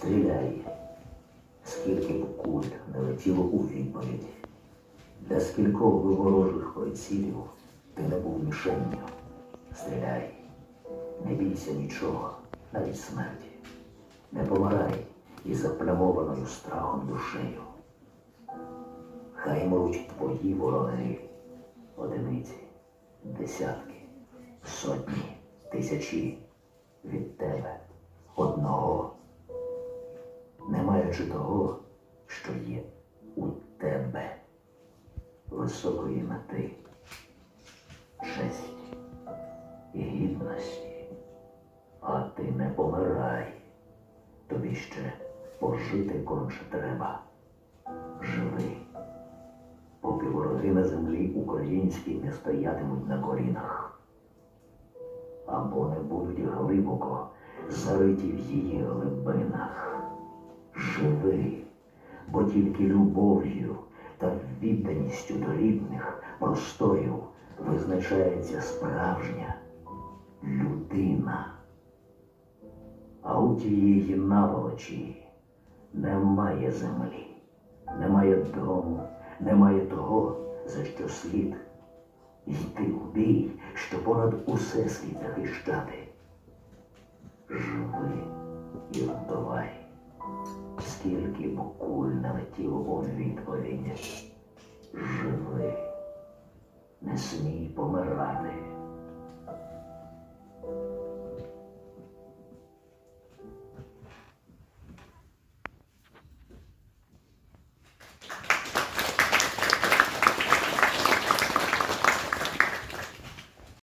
Стріляй, скільки б куль не летіло у відповідь. Для скількох би ворожих прицілів ти не був мішенню. Стріляй, не бійся нічого, навіть смерті. Не помирай із заплямованою страхом душею. Хай мруть твої вороги, одиниці, десятки, сотні, тисячі від тебе одного, не того, що є у тебе, високої мети, честі і гідності. А ти не помирай, тобі ще пожити конче треба. Живи поки вороги на землі українській не стоятимуть на колінах, або не будуть глибоко зариті в її глибинах. Живи, бо тільки любов'ю та відданістю до рідних простою визначається справжня людина. А у тієї наволочі немає землі, немає дому, немає того, за що слід йти в бій, що понад усе слід захищати. Скільки б куль не у відповідь. Живи, не смій помирати.